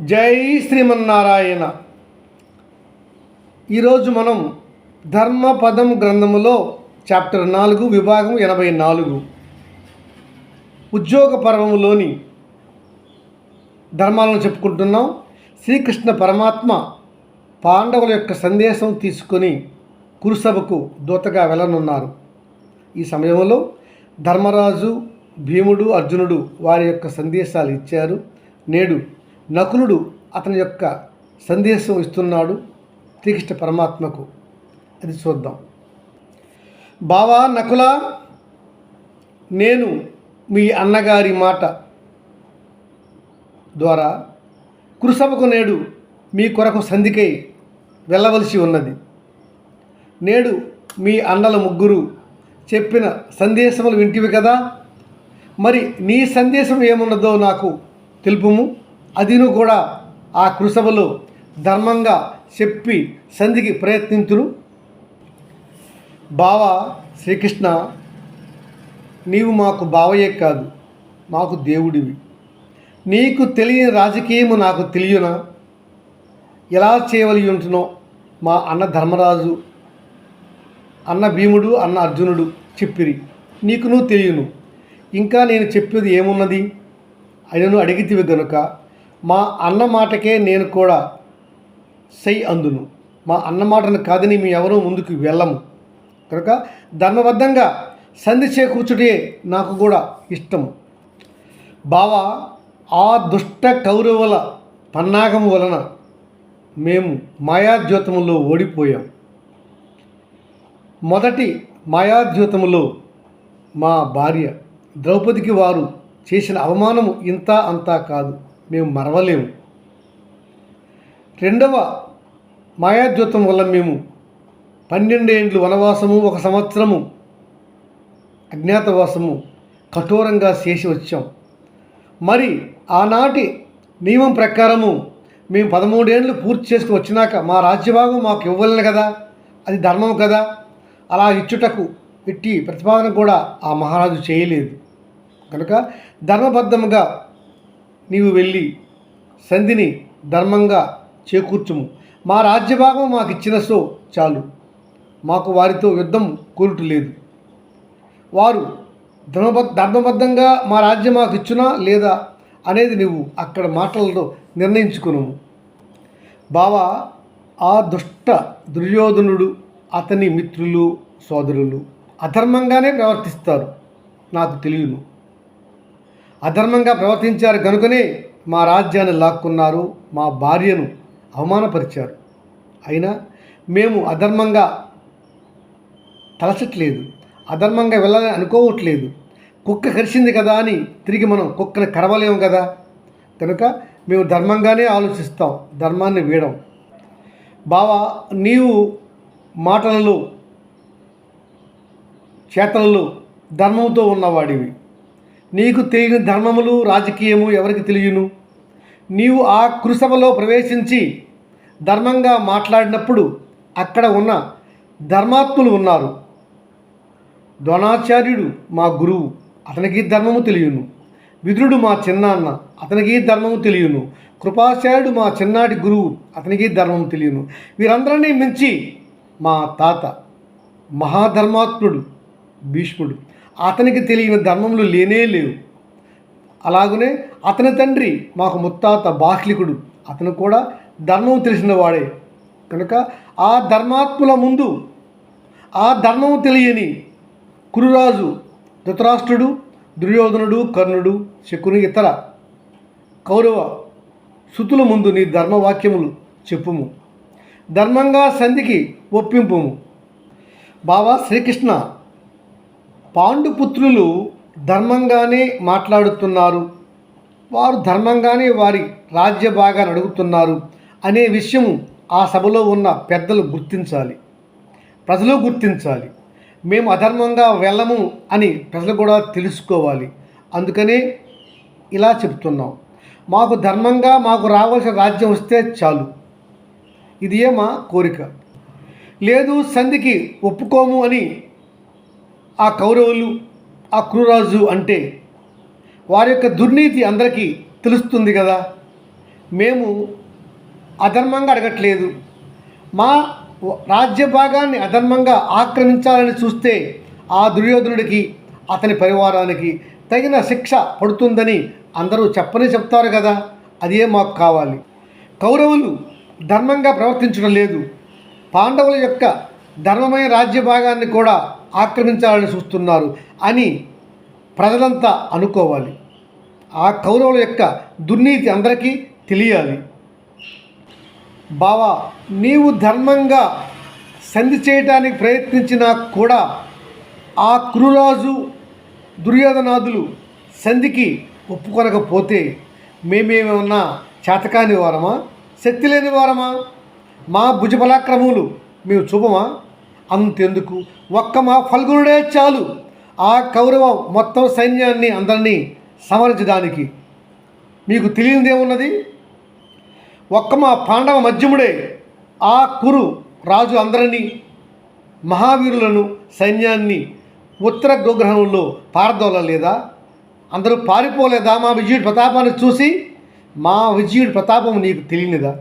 జై శ్రీమన్నారాయణ. ఈరోజు మనం ధర్మపదం గ్రంథములో చాప్టర్ నాలుగు విభాగం ఎనభై నాలుగు. ఉద్యోగ పర్వములోని ధర్మాలను చెప్పుకుంటున్నాం. శ్రీకృష్ణ పరమాత్మ పాండవుల యొక్క సందేశం తీసుకొని కురుసభకు దూతగా వెళ్ళనున్నారు. ఈ సమయంలో ధర్మరాజు భీముడు అర్జునుడు వారి యొక్క సందేశాలు ఇచ్చారు. నేడు నకులుడు అతని యొక్క సందేశం ఇస్తున్నాడు శ్రీకృష్ణ పరమాత్మకు. అది చూద్దాం. బావా నకుల నేను మీ అన్నగారి మాట ద్వారా కురుసభకు నేడు మీ కొరకు సంధికై వెళ్ళవలసి ఉన్నది. నేడు మీ అన్నల ముగ్గురు చెప్పిన సందేశములు వింటివి కదా. మరి నీ సందేశం ఏమున్నదో నాకు తెలుపుము. అదిను కూడా ఆ కృసభలో ధర్మంగా చెప్పి సంధికి ప్రయత్నించును బావ శ్రీకృష్ణ నీవు మాకు బావయే కాదు మాకు దేవుడివి. నీకు తెలియని రాజకీయము నాకు తెలియనా? ఎలా చేయవలి ఉంటునో మా అన్న ధర్మరాజు అన్న భీముడు అన్న అర్జునుడు చెప్పిరి. నీకు నువ్వు తెలియను. ఇంకా నేను చెప్పేది ఏమున్నది? అయినను అడిగితివి గనుక మా అన్న మాటకే నేను కూడా సై అందును. మా అన్న మాటను కాదని మీ ఎవరూ ముందుకు వెళ్ళము. కనుక ధర్మబద్ధంగా సంధి చేకూర్చుటే నాకు కూడా ఇష్టము. బావా ఆ దుష్ట కౌరవుల పన్నాగము వలన మేము మాయాద్యోతములో ఓడిపోయాం. మొదటి మాయాద్యూతములో మా భార్య ద్రౌపదికి వారు చేసిన అవమానము ఇంత అంతా కాదు. మేము మరవలేము. రెండవ మాయాద్యూతం వల్ల మేము పన్నెండేండ్లు వనవాసము ఒక సంవత్సరము అజ్ఞాతవాసము కఠోరంగా చేసి వచ్చాం. మరి ఆనాటి నియమం ప్రకారము మేము పదమూడేండ్లు పూర్తి చేసుకుని వచ్చినాక మా రాజ్యభాగం మాకు ఇవ్వలేను కదా అది ధర్మం కదా అలా ఇచ్చుటకు ఇట్టి ప్రతిపాదన కూడా ఆ మహారాజు చేయలేదు. కనుక ధర్మబద్ధముగా నీవు వెళ్ళి సంధిని ధర్మంగా చేకూర్చుము. మా రాజ్యభాగం మాకు ఇచ్చిన సో చాలు. మాకు వారితో యుద్ధం కోరుటు లేదు వారు ధర్మబద్ధ ధర్మబద్ధంగా మా రాజ్యం మాకు ఇచ్చునా లేదా అనేది నువ్వు అక్కడ మాటలతో నిర్ణయించుకును బావా ఆ దుష్ట దుర్యోధనుడు అతని మిత్రులు సోదరులు అధర్మంగానే ప్రవర్తిస్తారు. నాకు తెలియను. అధర్మంగా ప్రవర్తించారు కనుకనే మా రాజ్యాన్ని లాక్కున్నారు మా భార్యను అవమానపరిచారు. అయినా మేము అధర్మంగా తలచట్లేదు అధర్మంగా వెళ్ళాలని అనుకోవట్లేదు. కుక్క కరిచింది కదా అని తిరిగి మనం కుక్కని కరవలేము కదా. కనుక మేము ధర్మంగానే ఆలోచిస్తాం ధర్మాన్ని వీడం. బావా నీవు మాటలలో చేతలలో ధర్మంతో ఉన్నవాడివి. నీకు తెలియని ధర్మములు రాజకీయము ఎవరికి తెలియను? నీవు ఆ కృసభలో ప్రవేశించి ధర్మంగా మాట్లాడినప్పుడు అక్కడ ఉన్న ధర్మాత్ములు ఉన్నారు. ద్రోణాచార్యుడు మా గురువు అతనికి ధర్మము తెలియను. విదురుడు మా చిన్నాన్న అతనికి ధర్మము తెలియను. కృపాచార్యుడు మా చిన్నాటి గురువు అతనికి ధర్మము తెలియను. వీరందరినీ మించి మా తాత మహాధర్మాత్ముడు భీష్ముడు. అతనికి తెలియని ధర్మములు లేనే లేవు. అలాగనే అతని తండ్రి మాకు ముత్తాత బాహ్లికుడు. అతను కూడా ధర్మం తెలిసిన వాడే. కనుక ఆ ధర్మాత్ముల ముందు ఆ ధర్మము తెలియని కురురాజు ధృతరాష్ట్రుడు దుర్యోధనుడు కర్ణుడు శకుని ఇతర కౌరవ శుతుల ముందు నీ ధర్మవాక్యములు చెప్పుము. ధర్మంగా సంధికి ఒప్పింపుము. బాబా శ్రీకృష్ణ పాండుపుత్రులు ధర్మంగానే మాట్లాడుతున్నారు. వారు ధర్మంగానే వారి రాజ్య భాగాన్ని అడుగుతున్నారు అనే విషయము ఆ సభలో ఉన్న పెద్దలు గుర్తించాలి. ప్రజలు గుర్తించాలి. మేము అధర్మంగా వెళ్ళము అని ప్రజలు కూడా తెలుసుకోవాలి. అందుకనే ఇలా చెప్తున్నాం. మాకు ధర్మంగా మాకు రావాల్సిన రాజ్యం వస్తే చాలు. ఇదియే మా కోరిక. లేదు సంధికి ఒప్పుకోము అని ఆ కౌరవులు ఆ క్రూరాజు అంటే వారి యొక్క దుర్నీతి అందరికీ తెలుస్తుంది కదా. మేము అధర్మంగా అడగట్లేదు. మా రాజ్య భాగాన్ని అధర్మంగా ఆక్రమించాలని చూస్తే ఆ దుర్యోధనుడికి అతని పరివారానికి తగిన శిక్ష పడుతుందని అందరూ చెప్పనే చెప్తారు కదా. అదే మాకు కావాలి. కౌరవులు ధర్మంగా ప్రవర్తించడం లేదు. పాండవుల యొక్క ధర్మమైన రాజ్య భాగాన్ని కూడా ఆక్రమించాలని చూస్తున్నారు అని ప్రజలంతా అనుకోవాలి. ఆ కౌరవుల యొక్క దుర్నీతి అందరికీ తెలియాలి. బావా నీవు ధర్మంగా సంధి చేయటానికి ప్రయత్నించినా కూడా ఆ కురురాజు దుర్యోధనాథులు సంధికి ఒప్పుకొనకపోతే మేమేమన్నా చేతకాని వారమా శక్తి లేని వారమా మా భుజబలాక్రములు మేము చూపమా? అంతెందుకు? ఒక్క మా ఫల్గురుడే చాలు. ఆ కౌరవ మొత్తం సైన్యాన్ని అందరినీ సమరించడానికి మీకు తెలియనిదేమున్నది ఒక్క మా పాండవ మధ్యముడే ఆ కురు రాజు అందరినీ మహావీరులను సైన్యాన్ని ఉత్తర గోగ్రహంలో పారదోలలేదా? అందరూ పారిపోలేదా మా విజయుడి ప్రతాపాన్ని చూసి? మా విజయుడి ప్రతాపం నీకు తెలియనిదా?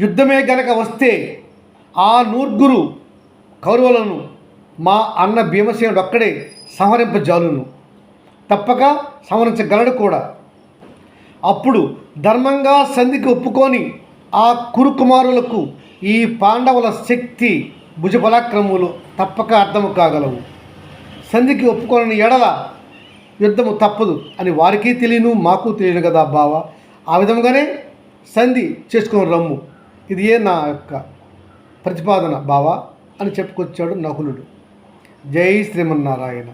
యుద్ధమే గనక వస్తే ఆ నూర్గురు కౌరవులను మా అన్న భీమసేనుడు ఒక్కడే సంహరింపజాలును. తప్పక సంహరించగలడు కూడా. అప్పుడు ధర్మంగా సంధికి ఒప్పుకొని ఆ కురుకుమారులకు ఈ పాండవుల శక్తి భుజబలాక్రములు తప్పక అర్థము కాగలవు. సంధికి ఒప్పుకోని ఎడల యుద్ధము తప్పదు అని వారికి తెలియను మాకు తెలియను కదా బావ. ఆ విధంగానే సంధి చేసుకొని రమ్ము. ఇది ఏ నా యొక్క ప్రతిపాదన బావా అని చెప్పుకొచ్చాడు నకులుడు జై శ్రీమన్నారాయణ.